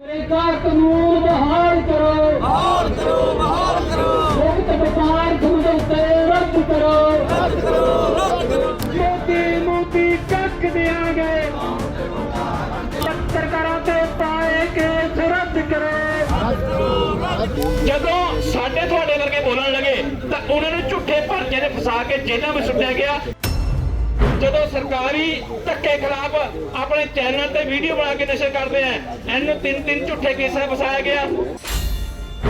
ਨਰੇਗਾ ਕਾਨੂੰਨ ਬਹਾਲ ਕਰੋ। ਬਹਾਲ ਕਰੋ ਬਹਾਲ ਕਰੋ। ਮੁਕਤ ਵਪਾਰ ਸਮਝੌਤੇ ਰੱਦ ਕਰੋ। ਰੱਦ ਕਰੋ ਰੱਦ ਕਰੋ। ਮੋਦੀ ਮੋਦੀ ਕੱਕ ਦਿਆਂਗੇ। ਪੱਤਰਕਾਰਾਂ ਤੇ ਪਾਏ ਕੇਸ ਰੱਦ ਕਰੋ। ਜਦੋਂ ਸਾਡੇ ਤੁਹਾਡੇ ਵਰਗੇ ਬੋਲਣ ਲੱਗੇ ਤਾਂ ਉਹਨਾਂ ਨੂੰ ਝੂਠੇ ਪਰਚੇ ਦੇ ਫਸਾ ਕੇ ਜੇਲ੍ਹਾਂ ਵਿੱਚ ਸੁੱਟਿਆ ਗਿਆ। ਜਦੋਂ ਸਰਕਾਰੀ ਧੱਕੇ ਖਿਲਾਫ ਆਪਣੇ ਚੈਨਲ ਤੇ ਵੀਡੀਓ ਬਣਾ ਕੇ ਨਸ਼ਰ ਕਰਦੇ ਆ, ਇਹਨੂੰ ਤਿੰਨ ਤਿੰਨ ਝੂਠੇ ਕੇਸਾਂ ਫਸਾਇਆ ਗਿਆ।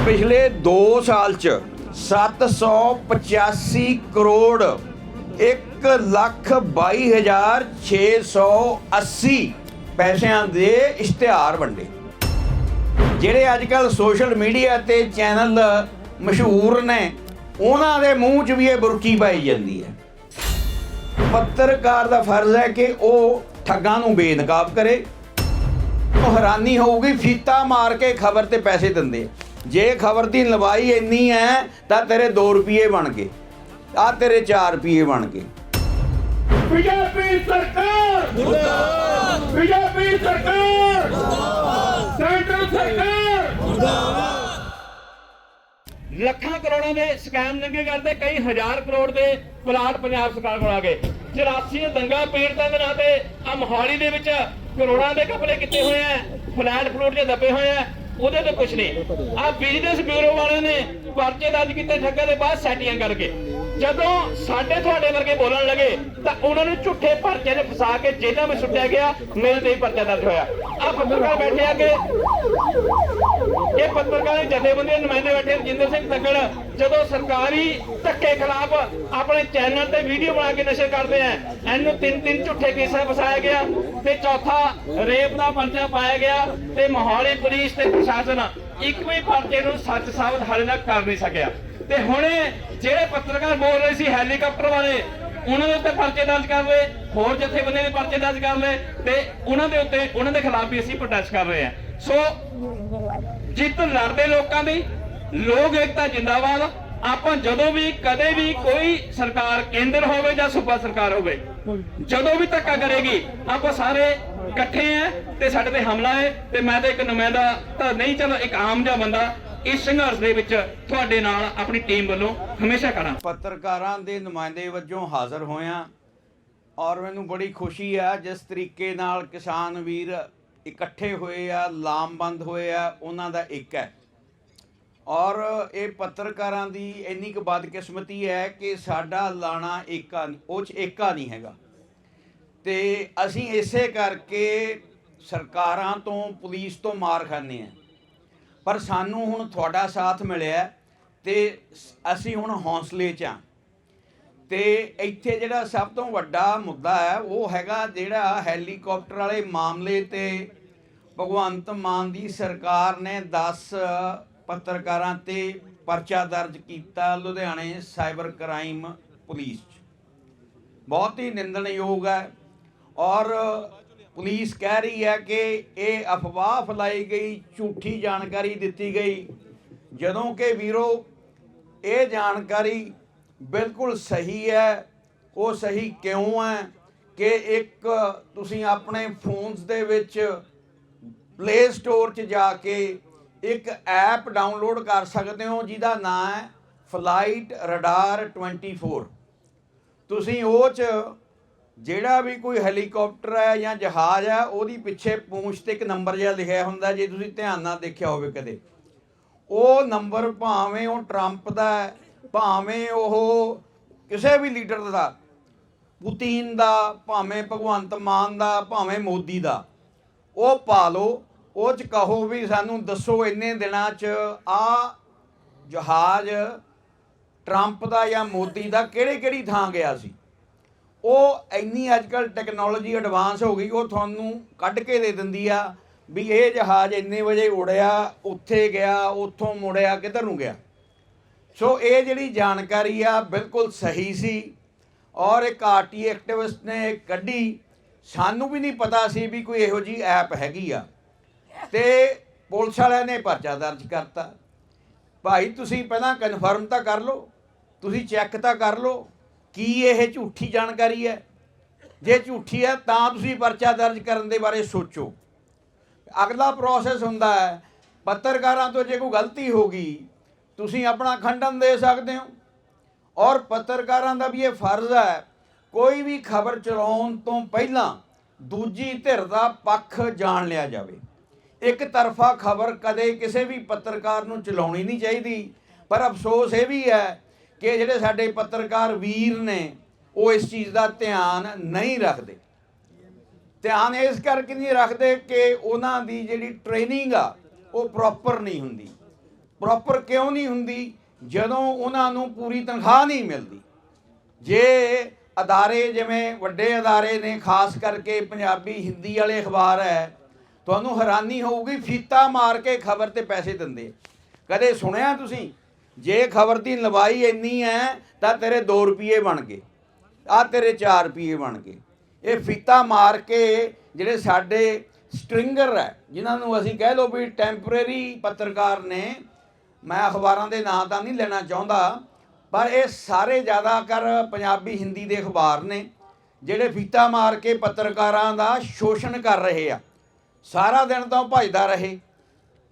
ਪਿਛਲੇ 2 ਸਾਲ ਚ 785 ਕਰੋੜ 1 ਲੱਖ 22 ਹਜ਼ਾਰ 680 ਪੈਸਿਆਂ ਦੇ ਇਸ਼ਤਿਹਾਰ ਵੰਡੇ। ਜਿਹੜੇ ਅੱਜ ਕੱਲ ਸੋਸ਼ਲ ਮੀਡੀਆ ਤੇ ਚੈਨਲ ਮਸ਼ਹੂਰ ਨੇ, ਉਹਨਾਂ ਦੇ ਮੂੰਹ 'ਚ ਵੀ ਇਹ ਬੁਰਕੀ ਪਾਈ ਜਾਂਦੀ ਹੈ। ਪੱਤਰਕਾਰ ਦਾ ਫਰਜ਼ ਹੈ ਕਿ ਉਹ ਠੱਗਾਂ ਨੂੰ ਬੇਨਕਾਬ ਕਰੇ। ਉਹ ਹੈਰਾਨੀ ਹੋਊਗੀ ਫੀਤਾ ਮਾਰ ਕੇ ਖਬਰ ਤੇ ਪੈਸੇ ਦਿੰਦੇ। ਜੇ ਖਬਰ ਦੀ ਲੰਬਾਈ ਇੰਨੀ ਹੈ ਤਾਂ ਤੇਰੇ 2 ਰੁਪਏ ਬਣ ਗਏ। ਆ ਤੇਰੇ 4 ਰੁਪਏ ਬਣ ਗਏ। ਬੀਜੇਪੀ ਸਰਕਾਰ! ਮੁਰਦਾਬਾਦ! ਬੀਜੇਪੀ ਸਰਕਾਰ! ਮੁਰਦਾਬਾਦ! ਸੈਂਟਰ ਸਰਕਾਰ! ਮੁਰਦਾਬਾਦ! ਲੱਖਾਂ ਕਰੋੜਾਂ ਦੇ ਸਕੈਮ ਨੰਗੇ ਕਰਦੇ, ਕਈ ਹਜ਼ਾਰ ਕਰੋੜ ਦੇ ਪਲਾਟ ਪੰਜਾਬ ਸਰਕਾਰ ਕੋਲ ਆ ਗਏ। 84 ਦੰਗਾ ਪੀੜਤਾਂ ਦੇ ਨਾਂ ਤੇ ਆ ਮੋਹਾਲੀ ਦੇ ਵਿੱਚ ਕਰੋੜਾਂ ਦੇ ਕਪੜੇ ਕੀਤੇ ਹੋਏ ਆ, ਫਲੈਟ ਫਲੂਟ ਜੇ ਦੱਬੇ ਹੋਏ ਆ, ਉਹਦੇ ਤੇ ਕੁਝ ਨਹੀਂ। ਆ ਬਿਜ਼ਨਸ ਬਿਊਰੋ ਵਾਲਿਆਂ ਨੇ ਪਰਚੇ ਦਰਜ ਕੀਤੇ ਠੱਗਾਂ ਦੇ ਬਾਅਦ ਸੈਟੀਆਂ ਕਰਕੇ। ਜਦੋਂ ਸਾਡੇ ਤੁਹਾਡੇ ਵਰਗੇ ਬੋਲਣ ਲੱਗੇ ਤਾਂ ਉਹਨਾਂ ਨੂੰ ਝੂਠੇ ਪਰਚੇ ਦੇ ਫਸਾ ਕੇ ਜੇਲ੍ਹਾਂ ਵਿੱਚ ਸੁੱਟਿਆ ਗਿਆ ਮੇਰੇ ਤੇ ਹੀ ਪਰਚਾ ਦਰਜ ਹੋਇਆ। ਆ ਪੱਤਰਕਾਰ ਬੈਠੇ ਆ ਕਿ ਇਹ ਪੱਤਰਕਾਰ ਦੇ ਨੁਮਾਇੰਦੇ ਬੈਠੇ ਰਜਿੰਦਰ ਸਿੰਘ ਤੱਕੜ। ਜਦੋਂ ਸਰਕਾਰੀ ਧੱਕੇ ਖਿਲਾਫ ਆਪਣੇ ਚੈਨਲ ਤੇ ਵੀਡੀਓ ਬਣਾ ਕੇ ਨਸ਼ਰ ਕਰਦੇ ਆ, ਇਹਨੂੰ ਤਿੰਨ ਤਿੰਨ ਝੂਠੇ ਕੇਸਾਂ ਫਸਾਇਆ ਗਿਆ, ਤੇ ਚੌਥਾ ਰੇਪ ਦਾ ਪਰਚਾ ਪਾਇਆ ਗਿਆ, ਤੇ ਮੋਹਾਲੀ ਪੁਲਿਸ ਤੇ ਪ੍ਰਸ਼ਾਸਨ ਇੱਕ ਵੀ ਪਰਚੇ ਨੂੰ ਸੱਚ ਸਾਬਤ ਹਾਲੇ ਤੱਕ ਕਰ ਨਹੀਂ ਸਕਿਆ। ਤੇ ਹੁਣ ਜਿਹੜੇ ਪੱਤਰਕਾਰ ਬੋਲ ਰਹੇ ਸੀ ਹੈਲੀਕਾਪਟਰ ਵਾਲੇ, ਉਹਨਾਂ ਦੇ ਉੱਤੇ ਪਰਚੇ ਦਰਜ ਕਰ ਲਏ, ਹੋਰ ਜਥੇਬੰਦੀਆਂ ਦੇ ਪਰਚੇ ਦਰਜ ਕਰ ਲਏ ਤੇ ਉਹਨਾਂ ਦੇ ਉੱਤੇ ਉਹਨਾਂ ਦੇ ਖਿਲਾਫ ਵੀ ਅਸੀਂ ਪ੍ਰੋਟੈਸਟ ਕਰ ਰਹੇ ਹਾਂ। ਸੋ ਜਿੱਤ ਲੜਦੇ ਲੋਕਾਂ ਦੀ, ਲੋਕ ਏਕਤਾ ਜਿੰਦਾਬਾਦ, ਆਪਾਂ ਜਦੋਂ ਵੀ ਕਦੇ ਵੀ ਕੋਈ ਸਰਕਾਰ ਕੇਂਦਰ ਹੋਵੇ ਜਾਂ ਸੂਬਾ ਸਰਕਾਰ ਹੋਵੇ, ਜਦੋਂ ਵੀ ਧੱਕਾ ਕਰੇਗੀ, ਆਪਾਂ ਸਾਰੇ ਇਕੱਠੇ ਆ ਤੇ ਸਾਡੇ ਤੇ ਹਮਲਾ ਹੈ ਤੇ ਮੈਂ ਤਾਂ ਇੱਕ ਨੁਮਾਇੰਦਾ ਤਾਂ ਨਹੀਂ, ਚਲੋ ਇੱਕ ਆਮ ਜਿਹਾ ਬੰਦਾ ਇਸ ਸੰਘਰਸ਼ ਦੇ ਵਿੱਚ ਤੁਹਾਡੇ ਨਾਲ ਆਪਣੀ ਟੀਮ ਵੱਲੋਂ ਹਮੇਸ਼ਾ ਖੜਾ ਪੱਤਰਕਾਰਾਂ ਦੇ ਨੁਮਾਇੰਦੇ ਵਜੋਂ ਹਾਜ਼ਰ ਹੋਇਆ ਔਰ ਮੈਨੂੰ ਬੜੀ ਖੁਸ਼ੀ ਆ, ਜਿਸ ਤਰੀਕੇ ਨਾਲ ਕਿਸਾਨ ਵੀਰ ਇਕੱਠੇ ਹੋਏ ਆ, ਲਾਮਬੰਦ ਹੋਏ ਆ, ਉਹਨਾਂ ਦਾ ਇੱਕ ਹੈ। ਔਰ ਇਹ ਪੱਤਰਕਾਰਾਂ ਦੀ ਇੰਨੀ ਕੁ ਬਦਕਿਸਮਤੀ ਹੈ ਕਿ ਸਾਡਾ ਲਾਣਾ ਏਕਾ ਨਹੀਂ ਉਹ ਚ ਏਕਾ ਨਹੀਂ ਹੈਗਾ। ਤੇ ਅਸੀਂ ਇਸੇ ਕਰਕੇ ਸਰਕਾਰਾਂ ਤੋਂ, ਪੁਲਿਸ ਤੋਂ ਮਾਰ ਖਾਂਦੇ ਆ ਪਰ ਸਾਨੂੰ ਹੁਣ ਤੁਹਾਡਾ ਸਾਥ ਮਿਲਿਆ ਤੇ ਅਸੀਂ ਹੁਣ ਹੌਸਲੇ 'ਚ ਆ। ਤੇ ਇੱਥੇ ਜਿਹੜਾ ਸਭ ਤੋਂ ਵੱਡਾ ਮੁੱਦਾ ਹੈ, ਉਹ ਹੈਗਾ ਜਿਹੜਾ ਹੈਲੀਕਾਪਟਰ ਵਾਲੇ ਮਾਮਲੇ ਤੇ ਭਗਵੰਤ ਮਾਨ ਦੀ ਸਰਕਾਰ ਨੇ 10 ਪੱਤਰਕਾਰਾਂ ਤੇ ਪਰਚਾ ਦਰਜ ਕੀਤਾ ਲੁਧਿਆਣੇ ਸਾਈਬਰ ਕ੍ਰਾਈਮ ਪੁਲਿਸ 'ਚ। ਬਹੁਤ ਹੀ ਨਿੰਦਣਯੋਗ ਹੈ ਔਰ ਪੁਲਿਸ ਕਹਿ ਰਹੀ ਹੈ ਕਿ ਇਹ ਅਫਵਾਹ ਫੈਲਾਈ ਗਈ, ਝੂਠੀ ਜਾਣਕਾਰੀ ਦਿੱਤੀ ਗਈ। ਜਦੋਂ ਕਿ ਵੀਰੋ, ਇਹ ਜਾਣਕਾਰੀ ਬਿਲਕੁਲ ਸਹੀ ਹੈ। ਉਹ ਸਹੀ ਕਿਉਂ ਹੈ ਕਿ ਇੱਕ ਤੁਸੀਂ ਆਪਣੇ ਫੋਨਸ ਦੇ ਵਿੱਚ ਪਲੇ ਸਟੋਰ 'ਚ ਜਾ ਕੇ ਇੱਕ ਐਪ ਡਾਊਨਲੋਡ ਕਰ ਸਕਦੇ ਹੋ, ਜਿਹਦਾ ਨਾਮ ਹੈ ਫਲਾਈਟ ਰਡਾਰ 24 ਤੁਸੀਂ ਉਹ 'ਚ ਜਿਹੜਾ ਵੀ ਕੋਈ ਹੈਲੀਕਾਪਟਰ ਹੈ ਜਾਂ ਜਹਾਜ਼ ਹੈ, ਉਹਦੀ ਪਿੱਛੇ ਪੂੰਛ ਤੇ ਇੱਕ ਨੰਬਰ ਜਿਹਾ ਲਿਖਿਆ ਹੁੰਦਾ, ਜੇ ਤੁਸੀਂ ਧਿਆਨ ਨਾਲ ਦੇਖਿਆ ਹੋਵੇ ਕਦੇ। ਉਹ ਨੰਬਰ ਭਾਵੇਂ ਉਹ ਟਰੰਪ ਦਾ ਭਾਵੇਂ ਉਹ ਕਿਸੇ ਵੀ ਲੀਡਰ ਦਾ, ਪੁਤਿਨ ਦਾ, ਭਾਵੇਂ ਭਗਵੰਤ ਮਾਨ ਦਾ, ਭਾਵੇਂ ਮੋਦੀ ਦਾ, ਉਹ ਪਾ ਲਓ, ਉਹ ਚ ਕਹੋ ਵੀ ਸਾਨੂੰ ਦੱਸੋ ਇੰਨੇ ਦਿਨਾਂ ਚ ਆ ਜਹਾਜ਼ ਟਰੰਪ ਦਾ ਜਾਂ ਮੋਦੀ ਦਾ ਕਿਹੜੇ ਕਿਹੜੀ ਥਾਂ ਗਿਆ ਸੀ। ਉਹ ਇੰਨੀ ਅੱਜਕੱਲ ਟੈਕਨੋਲੋਜੀ ਐਡਵਾਂਸ ਹੋ ਗਈ, ਉਹ ਤੁਹਾਨੂੰ ਕੱਢ ਕੇ ਦੇ ਦਿੰਦੀ ਆ ਵੀ ਇਹ ਜਹਾਜ਼ ਇੰਨੇ ਵਜੇ ਉੜਿਆ, ਉੱਥੇ ਗਿਆ, ਉੱਥੋਂ ਮੁੜਿਆ, ਕਿੱਧਰ ਨੂੰ ਗਿਆ। ਸੋ ਇਹ ਜਿਹੜੀ ਜਾਣਕਾਰੀ ਆ ਬਿਲਕੁਲ ਸਹੀ ਸੀ ਔਰ ਇੱਕ ਆਰਟੀ ਐਕਟਿਵਿਸਟ ਨੇ ਕੱਢੀ। ਸਾਨੂੰ ਵੀ ਨਹੀਂ ਪਤਾ ਸੀ ਵੀ ਕੋਈ ਇਹੋ ਜੀ ਐਪ ਹੈਗੀ ਆ। ਤੇ ਪੁਲਿਸ ਵਾਲਿਆਂ ਨੇ ਪਰਚਾ ਦਰਜ ਕਰਤਾ। ਭਾਈ, ਤੁਸੀਂ ਪਹਿਲਾਂ ਕਨਫਰਮ ਤਾਂ ਕਰ ਲਓ, ਤੁਸੀਂ ਚੈੱਕ ਤਾਂ ਕਰ ਲਓ। ਕੀ ਇਹ ਝੂਠੀ ਜਾਣਕਾਰੀ ਹੈ? ਜੇ ਝੂਠੀ ਹੈ, ਤਾਂ ਤੁਸੀਂ ਪਰਚਾ ਦਰਜ ਕਰਨ ਦੇ ਬਾਰੇ ਸੋਚੋ। ਅਗਲਾ ਪ੍ਰੋਸੈਸ ਹੁੰਦਾ ਹੈ, ਪੱਤਰਕਾਰਾਂ ਤੋਂ ਜੇ ਕੋਈ ਗਲਤੀ ਹੋ ਗਈ, ਤੁਸੀਂ ਆਪਣਾ ਖੰਡਨ ਦੇ ਸਕਦੇ ਹੋ। ਔਰ ਪੱਤਰਕਾਰਾਂ ਦਾ ਵੀ ਇਹ ਫਰਜ਼ ਹੈ, ਕੋਈ ਵੀ ਖਬਰ ਚਲਾਉਣ ਤੋਂ ਪਹਿਲਾਂ ਦੂਜੀ ਧਿਰ ਦਾ ਪੱਖ ਜਾਣ ਲਿਆ ਜਾਵੇ। ਇੱਕ ਤਰਫਾ ਖਬਰ ਕਦੇ ਕਿਸੇ ਵੀ ਪੱਤਰਕਾਰ ਨੂੰ ਚਲਾਉਣੀ ਨਹੀਂ ਚਾਹੀਦੀ, ਪਰ ਅਫਸੋਸ ਇਹ ਵੀ ਹੈ ਕਿ ਜਿਹੜੇ ਸਾਡੇ ਪੱਤਰਕਾਰ ਵੀਰ ਨੇ, ਉਹ ਇਸ ਚੀਜ਼ ਦਾ ਧਿਆਨ ਨਹੀਂ ਰੱਖਦੇ। ਧਿਆਨ ਇਸ ਕਰਕੇ ਨਹੀਂ ਰੱਖਦੇ ਕਿ ਉਹਨਾਂ ਦੀ ਜਿਹੜੀ ਟ੍ਰੇਨਿੰਗ ਆ, ਉਹ ਪ੍ਰੋਪਰ ਨਹੀਂ ਹੁੰਦੀ। ਪ੍ਰੋਪਰ ਕਿਉਂ ਨਹੀਂ ਹੁੰਦੀ? ਜਦੋਂ ਉਹਨਾਂ ਨੂੰ ਪੂਰੀ ਤਨਖਾਹ ਨਹੀਂ ਮਿਲਦੀ। ਜੇ ਅਦਾਰੇ ਜਿਵੇਂ ਵੱਡੇ ਅਦਾਰੇ ਨੇ, ਖਾਸ ਕਰਕੇ ਪੰਜਾਬੀ ਹਿੰਦੀ ਵਾਲੇ ਅਖਬਾਰ ਹੈ, ਤੁਹਾਨੂੰ ਹੈਰਾਨੀ ਹੋਊਗੀ, ਫੀਤਾ ਮਾਰ ਕੇ ਖਬਰ ਤੇ ਪੈਸੇ ਦਿੰਦੇ ਕਦੇ ਸੁਣਿਆ ਤੁਸੀਂ? ਜੇ ਖਬਰ ਦੀ ਲਵਾਈ ਇੰਨੀ ਹੈ, ਤਾਂ ਤੇਰੇ 2 ਰੁਪਏ ਬਣ ਗਏ। ਆ ਤੇਰੇ 4 ਰੁਪਏ ਬਣ ਗਏ। ਇਹ ਫੀਤਾ ਮਾਰ ਕੇ ਜਿਹੜੇ ਸਾਡੇ ਸਟ੍ਰਿੰਗਰ ਹੈ, ਜਿਨ੍ਹਾਂ ਨੂੰ ਅਸੀਂ ਕਹਿ ਲਓ ਵੀ ਟੈਂਪਰੇਰੀ ਪੱਤਰਕਾਰ ਨੇ, ਮੈਂ ਅਖਬਾਰਾਂ ਦੇ ਨਾਂ ਤਾਂ ਨਹੀਂ ਲੈਣਾ ਚਾਹੁੰਦਾ, ਪਰ ਇਹ ਸਾਰੇ ਜ਼ਿਆਦਾਤਰ ਪੰਜਾਬੀ ਹਿੰਦੀ ਦੇ ਅਖਬਾਰ ਨੇ, ਜਿਹੜੇ ਫੀਤਾ ਮਾਰ ਕੇ ਪੱਤਰਕਾਰਾਂ ਦਾ ਸ਼ੋਸ਼ਣ ਕਰ ਰਹੇ ਆ। ਸਾਰਾ ਦਿਨ ਤਾਂ ਉਹ ਭਜਦਾ ਰਹੇ।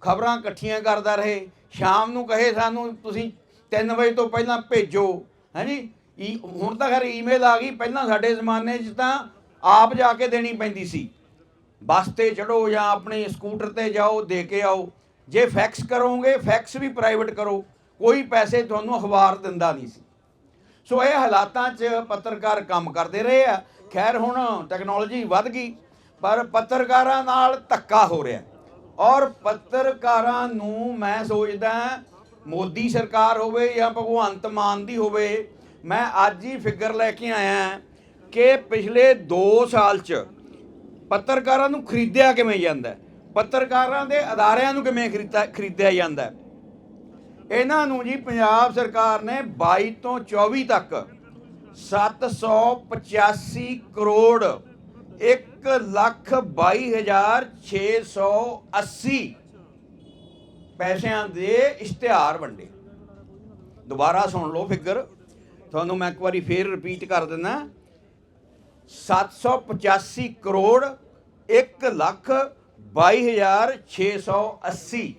ਖਬਰਾਂ ਇਕੱਠੀਆਂ ਕਰਦਾ ਰਹੇ, ਸ਼ਾਮ ਨੂੰ ਕਹੇ ਸਾਨੂੰ, ਤੁਸੀਂ 3 ਵਜੇ ਤੋਂ ਪਹਿਲਾਂ ਭੇਜੋ। ਹਾਂਜੀ? ਈ, ਹੁਣ ਤਾਂ ਖੈਰ ਈਮੇਲ ਆ ਗਈ, ਪਹਿਲਾਂ ਸਾਡੇ ਜ਼ਮਾਨੇ 'ਚ ਤਾਂ ਆਪ ਜਾ ਕੇ ਦੇਣੀ ਪੈਂਦੀ ਸੀ। ਬੱਸ ਤੇ ਚੜੋ ਜਾਂ ਆਪਣੇ ਸਕੂਟਰ ਤੇ ਜਾਓ, ਦੇ ਕੇ ਆਓ। ਜੇ ਫੈਕਸ ਕਰੋਗੇ, ਫੈਕਸ ਵੀ ਪ੍ਰਾਈਵੇਟ ਕਰੋ। ਕੋਈ ਪੈਸੇ ਤੁਹਾਨੂੰ ਅਖਬਾਰ ਦਿੰਦਾ ਨਹੀਂ ਸੀ। ਸੋ ਇਹ ਹਾਲਾਤਾਂ 'ਚ ਪੱਤਰਕਾਰ ਕੰਮ ਕਰਦੇ ਰਹੇ ਆ। ਖੈਰ ਹੁਣ ਟੈਕਨੋਲੋਜੀ ਵੱਧ ਗਈ, ਪਰ ਪੱਤਰਕਾਰਾਂ ਨਾਲ ਧੱਕਾ ਹੋ ਰਿਹਾ। ਔਰ ਪੱਤਰਕਾਰਾਂ ਨੂੰ ਮੈਂ ਸੋਚਦਾ ਮੋਦੀ ਸਰਕਾਰ ਹੋਵੇ ਜਾਂ ਭਗਵੰਤ ਮਾਨ ਦੀ ਹੋਵੇ, ਮੈਂ ਅੱਜ ਹੀ ਫਿਗਰ ਲੈ ਕੇ ਆਇਆ ਕਿ ਪਿਛਲੇ 2 ਸਾਲ 'ਚ ਪੱਤਰਕਾਰਾਂ ਨੂੰ ਖਰੀਦਿਆ ਕਿਵੇਂ ਜਾਂਦਾ ਪੱਤਰਕਾਰਾਂ ਦੇ ਅਦਾਰਿਆਂ ਨੂੰ ਕਿਵੇਂ ਖਰੀਦਾ ਖਰੀਦਿਆ ਜਾਂਦਾ ਇਹਨਾਂ ਨੂੰ ਜੀ ਪੰਜਾਬ ਸਰਕਾਰ ਨੇ 22 ਤੋਂ 24 ਤੱਕ 785 ਕਰੋੜ 1 ਲੱਖ 22 ਹਜ਼ਾਰ 680 ਪੈਸਿਆਂ ਦੇ ਇਸ਼ਤਿਹਾਰ ਵੰਡੇ। ਦੁਬਾਰਾ ਸੁਣ ਲਓ ਫਿਗਰ ਤੁਹਾਨੂੰ ਮੈਂ ਇੱਕ ਵਾਰੀ ਫੇਰ ਰਿਪੀਟ ਕਰ ਦਿੰਦਾ। 785 ਕਰੋੜ 1 ਲੱਖ 22680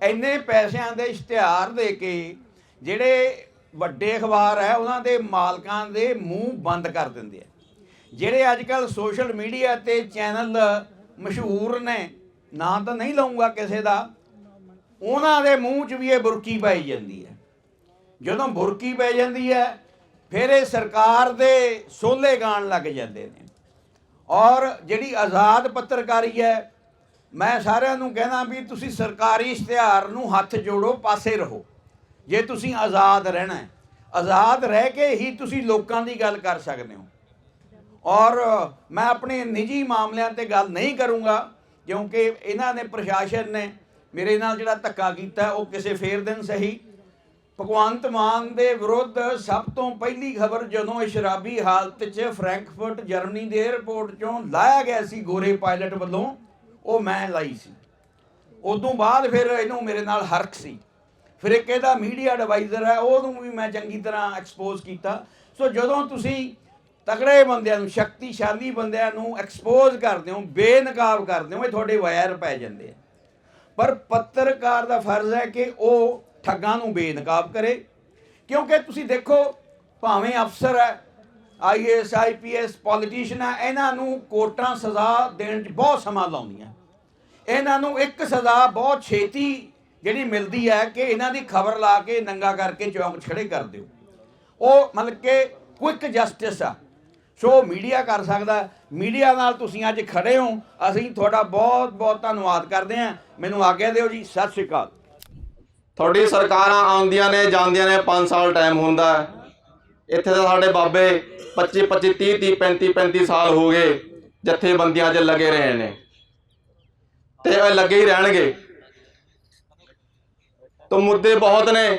ਇੰਨੇ ਪੈਸਿਆਂ ਦੇ ਇਸ਼ਤਿਹਾਰ ਦੇ ਕੇ ਜਿਹੜੇ ਵੱਡੇ ਅਖਬਾਰ ਹੈ, ਉਹਨਾਂ ਦੇ ਮਾਲਕਾਂ ਦੇ ਮੂੰਹ ਬੰਦ ਕਰ ਦਿੰਦੇ ਆ। ਜਿਹੜੇ ਅੱਜ ਕੱਲ ਸੋਸ਼ਲ ਮੀਡੀਆ ਤੇ ਚੈਨਲ ਮਸ਼ਹੂਰ ਨੇ, ਨਾਂ ਤਾਂ ਨਹੀਂ ਲਵਾਂਗਾ ਕਿਸੇ ਦਾ, ਉਹਨਾਂ ਦੇ ਮੂੰਹ 'ਚ ਵੀ ਇਹ ਬੁਰਕੀ ਪਾਈ ਜਾਂਦੀ ਹੈ। ਜਦੋਂ ਬੁਰਕੀ ਪੈ ਜਾਂਦੀ ਹੈ, ਫਿਰ ਇਹ ਸਰਕਾਰ ਦੇ ਸੋਲੇ ਗਾਣ ਲੱਗ ਜਾਂਦੇ ਨੇ। ਔਰ ਜਿਹੜੀ ਆਜ਼ਾਦ ਪੱਤਰਕਾਰੀ ਹੈ, ਮੈਂ ਸਾਰਿਆਂ ਨੂੰ ਕਹਿੰਦਾ ਵੀ ਤੁਸੀਂ ਸਰਕਾਰੀ ਇਸ਼ਤਿਹਾਰ ਨੂੰ ਹੱਥ ਜੋੜੋ, ਪਾਸੇ ਰਹੋ। ਜੇ ਤੁਸੀਂ ਆਜ਼ਾਦ ਰਹਿਣਾ ਹੈ, ਆਜ਼ਾਦ ਰਹਿ ਕੇ ਹੀ ਤੁਸੀਂ ਲੋਕਾਂ ਦੀ ਗੱਲ ਕਰ ਸਕਦੇ ਹੋ। ਔਰ ਮੈਂ ਆਪਣੇ ਨਿੱਜੀ ਮਾਮਲਿਆਂ ਤੇ ਗੱਲ ਨਹੀਂ ਕਰੂੰਗਾ, ਕਿਉਂਕਿ ਇਹਨਾਂ ਨੇ ਪ੍ਰਸ਼ਾਸਨ ਨੇ ਮੇਰੇ ਨਾਲ ਜਿਹੜਾ ਧੱਕਾ ਕੀਤਾ, ਉਹ ਕਿਸੇ ਫੇਰ ਦਿਨ ਸਹੀ। ਭਗਵੰਤ ਮਾਨ ਦੇ ਵਿਰੁੱਧ ਸਭ ਤੋਂ ਪਹਿਲੀ ਖਬਰ ਜਦੋਂ ਇਹ ਸ਼ਰਾਬੀ ਹਾਲਤ 'ਚ ਫਰੈਂਕਫਰਟ ਜਰਮਨੀ ਦੇ 에ਅਰਪੋਰਟ 'ਚੋਂ ਲਾਇਆ ਗਿਆ ਸੀ ਗੋਰੇ ਪਾਇਲਟ ਵੱਲੋਂ, ਉਹ ਮੈਂ ਲਾਈ ਸੀ। ਉਦੋਂ ਬਾਅਦ ਫਿਰ ਇਹਨੂੰ ਮੇਰੇ ਨਾਲ ਹਰਕ ਸੀ। ਫਿਰ ਇੱਕ ਇਹਦਾ ਮੀਡੀਆ ਐਡਵਾਈਜ਼ਰ ਹੈ, ਉਹਨੂੰ ਵੀ ਮੈਂ ਚੰਗੀ ਤਰ੍ਹਾਂ ਐਕਸਪੋਜ਼ ਕੀਤਾ। ਸੋ ਜਦੋਂ ਤੁਸੀਂ ਤਗੜੇ ਬੰਦਿਆਂ ਨੂੰ, ਸ਼ਕਤੀਸ਼ਾਲੀ ਬੰਦਿਆਂ ਨੂੰ ਐਕਸਪੋਜ਼ ਕਰਦੇ ਹੋ, ਬੇਨਕਾਬ ਕਰਦੇ ਹੋ, ਇਹ ਤੁਹਾਡੇ ਵਾਇਰ ਪੈ ਜਾਂਦੇ ਆ। ਪਰ ਪੱਤਰਕਾਰ ਦਾ ਫਰਜ਼ ਹੈ ਕਿ ਉਹ ਠੱਗਾਂ ਨੂੰ ਬੇਨਕਾਬ ਕਰੇ। ਕਿਉਂਕਿ ਤੁਸੀਂ ਦੇਖੋ, ਭਾਵੇਂ ਅਫਸਰ ਹੈ ਆਈਏਐਸ ਆਈਪੀਐਸ ਪੋਲੀਟੀਸ਼ੀਅਨ ਹੈ, ਇਹਨਾਂ ਨੂੰ ਕੋਰਟਾਂ ਸਜ਼ਾ ਦੇਣ 'ਚ ਬਹੁਤ ਸਮਾਂ ਲਾਉਂਦੀਆਂ। ਇਹਨਾਂ ਨੂੰ ਇੱਕ ਸਜ਼ਾ ਬਹੁਤ ਛੇਤੀ ਜਿਹੜੀ ਮਿਲਦੀ ਹੈ ਕਿ ਇਹਨਾਂ ਦੀ ਖਬਰ ਲਾ ਕੇ ਨੰਗਾ ਕਰਕੇ ਚੌਂਕ 'ਚ ਖੜੇ ਕਰ ਦਿਓ। ਉਹ ਮਤਲਬ ਕਿ ਕੁਇਕ ਜਸਟਿਸ ਆ। ਸੋ ਮੀਡੀਆ ਕਰ ਸਕਦਾ ਮੀਡੀਆ ਨਾਲ ਤੁਸੀਂ ਅੱਜ ਖੜੇ ਹੋ। ਅਸੀਂ ਤੁਹਾਡਾ ਬਹੁਤ ਬਹੁਤ ਧੰਨਵਾਦ ਕਰਦੇ ਹਾਂ। ਮੈਨੂੰ ਆਗਿਆ ਦਿਓ ਜੀ। ਸਤਿ ਸ਼੍ਰੀ ਅਕਾਲ। ਤੁਹਾਡੀ ਸਰਕਾਰਾਂ ਆਉਂਦੀਆਂ ਨੇ, ਜਾਂਦੀਆਂ ਨੇ 5 ਸਾਲ ਟਾਈਮ ਹੁੰਦਾ ਇੱਥੇ ਤਾਂ ਸਾਡੇ ਬਾਬੇ 25 25 30 30 35 35 ਸਾਲ ਹੋ ਗਏ ਜਥੇਬੰਦੀਆਂ 'ਚ ਲੱਗੇ ਰਹੇ ਨੇ। ਤੇ ਇਹ ਲੱਗੇ ਹੀ ਰਹਿਣਗੇ। ਤਾਂ ਮੁੱਦੇ ਬਹੁਤ ਨੇ,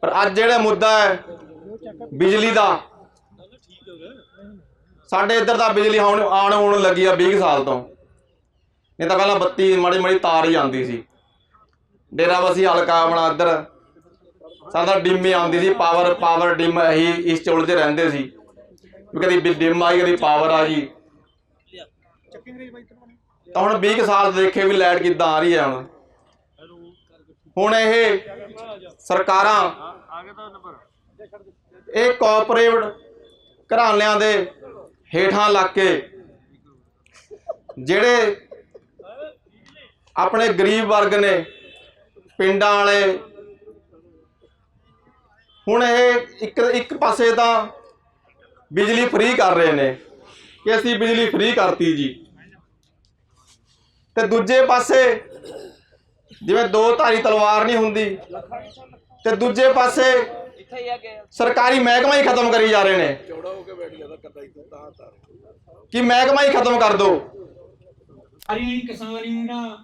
ਪਰ ਅੱਜ ਜਿਹੜਾ ਮੁੱਦਾ ਹੈ, ਬਿਜਲੀ ਦਾ ਸਾਡੇ ਇੱਧਰ ਤਾਂ ਬਿਜਲੀ ਹੁਣ ਆਉਣ ਆਉਣ ਲੱਗੀ ਆ 20 ਸਾਲ ਤੋਂ। ਨਹੀਂ ਤਾਂ ਪਹਿਲਾਂ ਬੱਤੀ ਮਾੜੀ ਮਾੜੀ ਤਾਰ ਹੀ ਆਉਂਦੀ ਸੀ। ਡੇਰਾ ਡੇਰਾਬੱਸੀ ਹਲਕਾ ਆਪਣਾ ਇੱਧਰ। ਸਾਡਾ ਡਿਮ ਹੀ ਆਉਂਦੀ ਸੀ ਪਾਵਰ ਪਾਵਰ ਡਿਮ ਅਸੀਂ ਇਸ ਚੋਲ 'ਚ ਰਹਿੰਦੇ ਸੀ। ਵੀ ਕਦੀ ਡਿਮ ਆਈ, ਕਦੀ ਪਾਵਰ ਆ ਗਈ। ਤਾਂ ਹੁਣ 20 ਕੁ ਸਾਲ ਦੇਖੇ ਵੀ ਲਾਈਟ ਕਿੱਦਾਂ ਆ ਰਹੀ ਹੈ ਹੁਣ। ਹੁਣ ਇਹ ਸਰਕਾਰਾਂ, ਇਹ ਕੋਆਪਰੇਟਿਵ ਘਰਾਣਿਆਂ ਦੇ ਹੇਠਾਂ ਲੱਗ ਕੇ ਜਿਹੜੇ ਆਪਣੇ ਗਰੀਬ ਵਰਗ ਨੇ, ਪਿੰਡਾਂ ਵਾਲੇ, ਹੁਣ ਇਹ ਇੱਕ ਇੱਕ ਪਾਸੇ ਤਾਂ ਬਿਜਲੀ ਫ੍ਰੀ ਕਰ ਰਹੇ ਨੇ ਕਿ ਅਸੀਂ ਬਿਜਲੀ ਫ੍ਰੀ ਕਰਤੀ ਜੀ। ਤੇ ਦੂਜੇ ਪਾਸੇ ਜਿਵੇਂ ਦੋ ਧਾਰੀ ਤਲਵਾਰ ਨਹੀਂ ਹੁੰਦੀ, ਤੇ ਦੂਜੇ ਪਾਸੇ ਸਰਕਾਰੀ ਮਹਿਕਮਾ ਹੀ ਖਤਮ ਕਰੀ ਜਾ ਰਹੇ ਨੇ। ਕਿ ਮਹਿਕਮਾ ਹੀ ਖਤਮ ਕਰ ਦਿਓ ਸਾਰੀ ਕਿਸਾਨ ਯੂਨੀਅਨਾਂ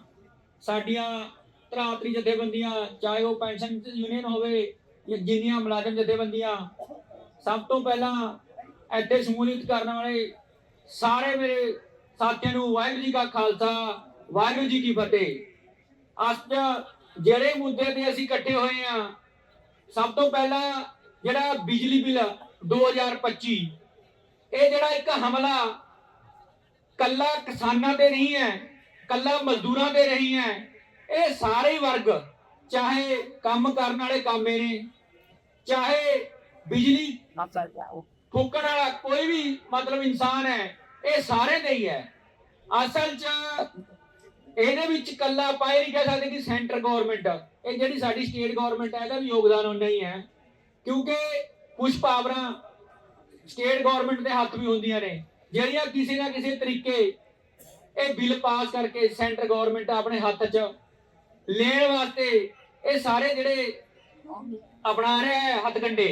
ਸਾਡੀਆਂ ਧਰਾਤਰੀ ਜਥੇਬੰਦੀਆਂ ਚਾਹੇ ਉਹ ਪੈਨਸ਼ਨ ਯੂਨੀਅਨ ਹੋਵੇ ਜਾਂ ਜਿੰਨੀਆਂ ਮੁਲਾਜ਼ਮ ਜਥੇਬੰਦੀਆਂ ਸਭ ਤੋਂ ਪਹਿਲਾਂ ਇੱਥੇ ਸ਼ਮੂਲੀਅਤ ਕਰਨ ਵਾਲੇ ਸਾਰੇ ਮੇਰੇ ਸਾਥੀਆਂ ਨੂੰ ਵਾਹਿਗੁਰੂ ਜੀ ਕਾ ਖਾਲਸਾ ਵਾਹਿਗੁਰੂ ਜੀ ਕੀ ਫਤਿਹ। ਅੱਜ ਜਿਹੜੇ ਮੁੱਦੇ ਤੇ ਅਸੀਂ ਇਕੱਠੇ ਹੋਏ ਆ ਸਭ ਤੋਂ ਪਹਿਲਾਂ ਜਿਹੜਾ ਬਿਜਲੀ ਬਿੱਲ 2025 ਇਹ ਜਿਹੜਾ ਇੱਕ ਹਮਲਾ ਕੱਲਾ ਕਿਸਾਨਾਂ ਤੇ ਨਹੀਂ ਹੈ ਕੱਲਾ ਮਜ਼ਦੂਰਾਂ ਤੇ ਨਹੀਂ ਹੈ ਇਹ ਸਾਰੇ ਵਰਗ ਚਾਹੇ ਕੰਮ ਕਰਨ ਵਾਲੇ ਕਾਮੇ ਨੇ ਚਾਹੇ ਬਿਜਲੀ ਫੂਕਣ ਵਾਲਾ ਕੋਈ ਵੀ ਮਤਲਬ ਇਨਸਾਨ ਹੈ ਇਹ ਸਾਰੇ ਦੇ ਹੀ ਹੈ। ਅਸਲ 'ਚ ਇਹਦੇ ਵਿੱਚ ਕੱਲਾ ਇਹ ਨਹੀਂ ਕਹਿ ਸਕਦੇ ਕਿ ਸੈਂਟਰ ਗਵਰਨਮੈਂਟ ਇਹ ਜਿਹੜੀ ਸਾਡੀ ਸਟੇਟ ਗਵਰਨਮੈਂਟ ਹੈ ਇਹਦਾ ਵੀ ਯੋਗਦਾਨ ਉਨਾ ਹੀ ਹੈ। ਕਿਉਂਕਿ ਕੁਝ ਪਾਵਰਾਂ ਸਟੇਟ ਗਵਰਨਮੈਂਟ ਦੇ ਹੱਥ ਵੀ ਹੁੰਦੀਆਂ ਨੇ। ਜਿਹੜੀਆਂ ਕਿਸੇ ਨਾ ਕਿਸੇ ਤਰੀਕੇ ਇਹ ਬਿੱਲ ਪਾਸ ਕਰਕੇ ਸੈਂਟਰ ਗਵਰਨਮੈਂਟ ਆਪਣੇ ਹੱਥ 'ਚ। ਲੈਣ ਵਾਸਤੇ ਇਹ ਸਾਰੇ ਜਿਹੜੇ ਅਪਣਾ ਰਿਹਾ ਹੈ ਹੱਥਕੰਡੇ।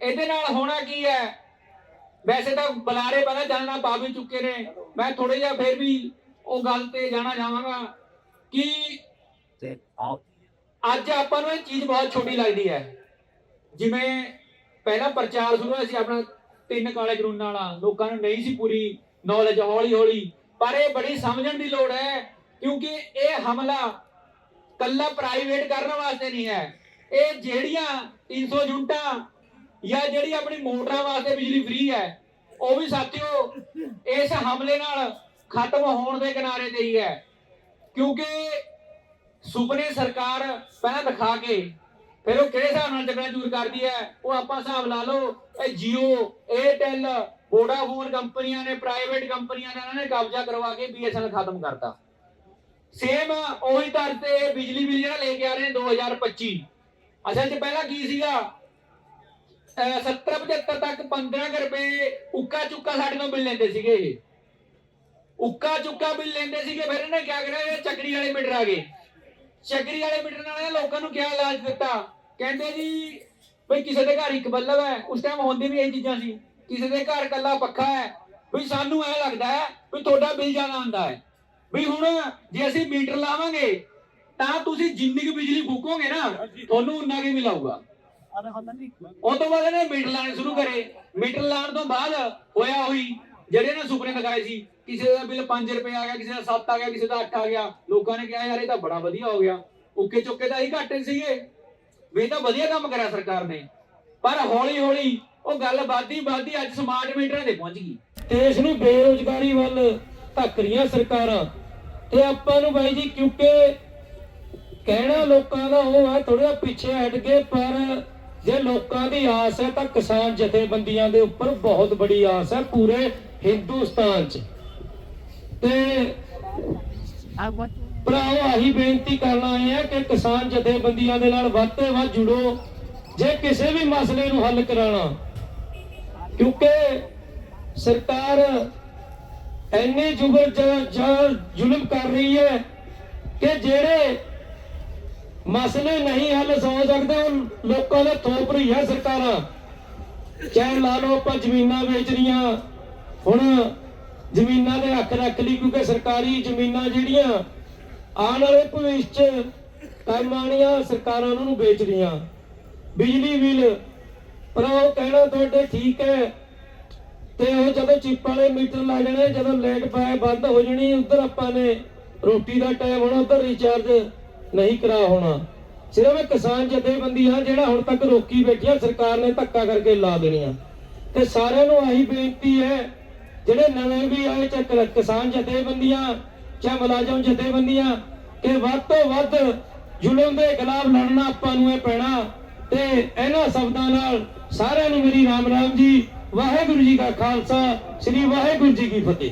ਇਹਦੇ ਨਾਲ ਹੋਣਾ ਕੀ ਹੈ? ਵੈਸੇ ਤਾਂ ਬੁਲਾਰੇ ਪਹਿਲਾਂ ਜਾਣਨਾ ਪਾ ਵੀ ਚੁੱਕੇ ਨੇ। ਮੈਂ ਥੋੜਾ ਜਿਹਾ ਫੇਰ ਵੀ ਉਹ ਗੱਲ ਤੇ ਜਾਣਾ ਚਾਹਾਂਗਾ ਕਿ ਅੱਜ ਆਪਾਂ ਨੂੰ ਇਹ ਚੀਜ਼ ਬਹੁਤ ਛੋਟੀ ਲੱਗਦੀ ਹੈ। ਜਿਵੇਂ ਪਹਿਲਾਂ ਪ੍ਰਚਾਰ ਸ਼ੁਰੂ ਹੋਇਆ ਸੀ ਆਪਣਾ ਤਿੰਨ ਕਾਲੇ ਕਾਨੂੰਨਾਂ ਵਾਲਾ। ਲੋਕਾਂ ਨੂੰ ਨਹੀਂ ਸੀ ਪੂਰੀ ਨੌਲੇਜ ਹੌਲੀ ਹੌਲੀ। ਪਰ ਇਹ ਬੜੀ ਸਮਝਣ ਦੀ ਲੋੜ ਹੈ ਕਿਉਂਕਿ ਇਹ ਹਮਲਾ ਕੱਲਾ ਪ੍ਰਾਈਵੇਟ ਕਰਨ ਵਾਸਤੇ ਨਹੀਂ ਹੈ। ਇਹ ਜਿਹੜੀਆਂ 300 ਯੂਨਿਟਾਂ ਜਾਂ ਜਿਹੜੀ ਆਪਣੀ ਮੋਟਰਾਂ ਵਾਸਤੇ ਬਿਜਲੀ ਫ੍ਰੀ ਹੈ ਉਹ ਵੀ ਸਾਥੀਓ ਇਸ ਹਮਲੇ ਨਾਲ ਖਤਮ ਹੋਣ ਦੇ ਕਿਨਾਰੇ ਤੇ ਹੀ ਹੈ। ਕਿਉਂਕਿ ਸੁਪਨੇ ਸਰਕਾਰ ਪਹਿਲਾਂ ਦਿਖਾ ਕੇ, ਫਿਰ ਉਹ ਕਿਹੜੇ ਹਿਸਾਬ ਨਾਲ ਚੱਕਣਾ ਦੂਰ ਕਰਦੀ ਹੈ, ਉਹ ਆਪਾਂ ਹਿਸਾਬ ਲਾ ਲਓ, ਇਹ ਜੀਓ ਏਅਰਟੈਲ ਵੋਡਾਫੋਨ ਕੰਪਨੀਆਂ ਨੇ ਪ੍ਰਾਈਵੇਟ ਕੰਪਨੀਆਂ ਨੇ, ਇਹਨਾਂ ਨੇ ਕਬਜ਼ਾ ਕਰਵਾ ਕੇ ਬੀਐਸਐਨਐਲ ਖਤਮ ਕਰਤਾ। ਸੇਮ ਉਹੀ ਤਰ੍ਹਾਂ ਤੇ ਬਿਜਲੀ ਬਿੱਲ ਜਿਹੜਾ ਲੈ ਕੇ ਆ ਰਹੇ ਨੇ 2025 ਅਸਲ 'ਚ ਪਹਿਲਾਂ ਕੀ ਸੀਗਾ? 70 75 ਤੱਕ 15 ਕੁ ਰੁਪਏ ਉੱਕਾ ਚੁੱਕਾ ਸਾਡੇ ਤੋਂ ਬਿੱਲ ਲੈਂਦੇ ਸੀਗੇ। ਉੱਕਾ ਚੁੱਕਾ ਬਿੱਲ ਲੈਂਦੇ ਸੀਗੇ ਫਿਰ ਇਹਨੇ ਕੀ ਕਰਿਆ? ਇਹ ਚੱਕਰੀ ਵਾਲੇ ਮੀਟਰ ਆ ਗਏ। ਚੱਕਰੀ ਵਾਲੇ ਮੀਟਰ ਨਾਲ ਇਹ ਲੋਕਾਂ ਨੂੰ ਕਿਹਾ ਲਾਜ ਦਿੱਤਾ? ਕਹਿੰਦੇ ਜੀ ਬਈ ਕਿਸੇ ਦੇ ਘਰ ਇੱਕ ਬੱਲਬ ਹੈ ਉਸ ਟਾਈਮ ਹੁੰਦੀ ਵੀ ਇਹ ਚੀਜ਼ਾਂ ਸੀ। ਕਿਸੇ ਦੇ ਘਰ ਕੱਲਾ ਪੱਖਾ ਹੈ ਵੀ ਸਾਨੂੰ ਐ ਲੱਗਦਾ ਹੈ ਵੀ ਤੁਹਾਡਾ ਬਿੱਲ ਜ਼ਿਆਦਾ ਆਉਂਦਾ ਹੈ। ਵੀ ਹੁਣ ਜੇ ਅਸੀਂ ਮੀਟਰ ਲਾਵਾਂਗੇ ਤਾਂ ਤੁਸੀਂ ਜਿੰਨੀ ਕੁ ਬਿਜਲੀ ਫੂਕੋਗੇ ਨਾ ਤੁਹਾਨੂੰ ਉਨਾ ਕੀ ਮਿਲਾਊਗਾ ਉਹ ਤੋਂ ਬਾਅਦ ਇਹਨੇ ਮੀਟਰ ਲਾਣੇ ਸ਼ੁਰੂ ਕਰੇ। ਮੀਟਰ ਲਾਉਣ ਤੋਂ ਬਾਅਦ ਹੋਇਆ ਹੋਈ ਜਿਹੜੇ ਨੇ ਸੁਪਨੇ ਲਗਾਏ ਸੀ, ਕਿਸੇ ਦਾ ਬਿੱਲ 5 ਰੁਪਏ ਆ ਗਿਆ, ਕਿਸੇ ਦਾ 7 ਆ ਗਿਆ, ਕਿਸੇ ਦਾ 8 ਆ ਗਿਆ, ਲੋਕਾਂ ਨੇ ਕਿਹਾ, ਯਾਰ ਇਹ ਤਾਂ ਬੜਾ ਵਧੀਆ ਹੋ ਗਿਆ। ਉੱਕੇ ਚੁੱਕੇ ਤਾਂ ਹੀ ਘਾਟੇ ਸੀਗੇ। ਵੀ ਤਾਂ ਵਧੀਆ ਕੰਮ ਕਰਿਆ ਸਰਕਾਰ ਨੇ। ਪਰ ਹੌਲੀ ਹੌਲੀ ਉਹ ਗੱਲ ਵੱਧਦੀ ਵੱਧਦੀ ਅੱਜ ਸਮਾਰਟ ਮੀਟਰਾਂ ਤੇ ਪਹੁੰਚ ਗਈ। ਦੇਸ਼ ਨੂੰ ਬੇਰੋਜ਼ਗਾਰੀ ਵੱਲ ਧੱਕ ਰਹੀਆਂ ਸਰਕਾਰਾਂ। ਤੇ ਆਪਾਂ ਨੂੰ ਬਾਈ ਜੀ ਕਿਉਂਕਿ ਕਹਿਣਾ ਲੋਕਾਂ ਦਾ ਉਹ ਆ ਥੋੜਾ ਪਿੱਛੇ ਹਟ ਗਏ ਪਰ ਜੇ ਲੋਕਾਂ ਦੀ ਆਸ ਹੈ ਤਾਂ ਕਿਸਾਨ ਜਥੇਬੰਦੀਆਂ ਦੇ ਉੱਪਰ ਬਹੁਤ ਬੜੀ ਆਸ ਹੈ। ਪੂਰੇ ਹਿੰਦੁਸਤਾਨ 'ਚ। ਤੇ ਭਰਾਓ, ਆਹੀ ਬੇਨਤੀ ਕਰਨਾ ਹੈ ਕਿ ਕਿਸਾਨ ਜਥੇਬੰਦੀਆਂ ਦੇ ਨਾਲ ਵੱਧ ਤੋਂ ਵੱਧ ਜੁੜੋ। ਜੇ ਕਿਸੇ ਵੀ ਮਸਲੇ ਨੂੰ ਹੱਲ ਕਰਾਉਣਾ ਕਿਉਂਕਿ ਸਰਕਾਰ ਐਨੇ ਜੁਬਰ ਜ਼ੁਲਮ ਕਰ ਰਹੀ ਹੈ ਕਿ ਜਿਹੜੇ ਮਸਲੇ ਨਹੀਂ ਹੱਲ ਹੋ ਸਕਦੇ, ਉਹ ਲੋਕਾਂ ਦੇ ਥੋਪ ਰਹੀ ਹੈ ਸਰਕਾਰਾਂ। ਚਾਹੇ ਲਾ ਲਓ ਆਪਾਂ ਜ਼ਮੀਨਾਂ ਰਹੀਆਂ ਹੁਣ ਜ਼ਮੀਨਾਂ ਦੇ ਹੱਕ ਰੱਖ ਲਈ, ਕਿਉਂਕਿ ਸਰਕਾਰੀ ਜ਼ਮੀਨਾਂ ਜਿਹੜੀਆਂ, ਆਉਣ ਵਾਲੇ ਭਵਿੱਖ 'ਚ ਕੰਮ ਸਰਕਾਰਾਂ ਉਹਨਾਂ ਨੂੰ ਵੇਚ ਰਹੀਆਂ ਬਿਜਲੀ ਬਿੱਲ, ਪਰ ਉਹ ਕਹਿਣਾ ਤੁਹਾਡੇ ਠੀਕ ਹੈ, ਤੇ ਉਹ ਜਦੋਂ ਚਿੱਪ ਵਾਲੇ ਮੀਟਰ ਲਾ ਜਾਣੇ, ਜਦੋਂ ਲਾਈਟ ਪਾਏ ਬੰਦ ਹੋ ਜਣੀ, ਉਧਰ ਆਪਾਂ ਨੇ ਰੋਟੀ ਦਾ ਟਾਈਮ ਹੋਣਾ ਉਧਰ ਰੀਚਾਰਜ ਨਹੀਂ ਕਰਾ ਹੋਣਾ। ਸਿਰਫ ਇਹ ਕਿਸਾਨ ਜਥੇਬੰਦੀਆਂ ਜਿਹੜਾ ਹੁਣ ਤੱਕ ਰੋਕੀ ਬੈਠੀਆਂ ਸਰਕਾਰ ਨੇ ਧੱਕਾ ਕਰਕੇ ਲਾ ਦੇਣੀਆਂ। ਤੇ ਸਾਰਿਆਂ ਨੂੰ ਆਹੀ ਬੇਨਤੀ ਹੈ ਜਿਹੜੇ ਨਵੇਂ ਵੀ ਆਏ ਚਾਹੇ ਕਿਸਾਨ ਜਥੇਬੰਦੀਆਂ, ਚਾਹੇ ਮੁਲਾਜ਼ਮ ਜਥੇਬੰਦੀਆਂ, ਕਿ ਵੱਧ ਤੋਂ ਵੱਧ ਜ਼ੁਲਮ ਦੇ ਖਿਲਾਫ ਲੜਨਾ ਆਪਾਂ ਨੂੰ ਇਹ ਪੈਣਾ ਤੇ ਇਹਨਾਂ ਸ਼ਬਦਾਂ ਨਾਲ ਸਾਰਿਆਂ ਨੂੰ ਮੇਰੀ ਰਾਮ ਰਾਮ ਜੀ, ਵਾਹਿਗੁਰੂ ਜੀ ਕਾ ਖਾਲਸਾ, ਸ੍ਰੀ ਵਾਹਿਗੁਰੂ ਜੀ ਕੀ ਫਤਿਹ।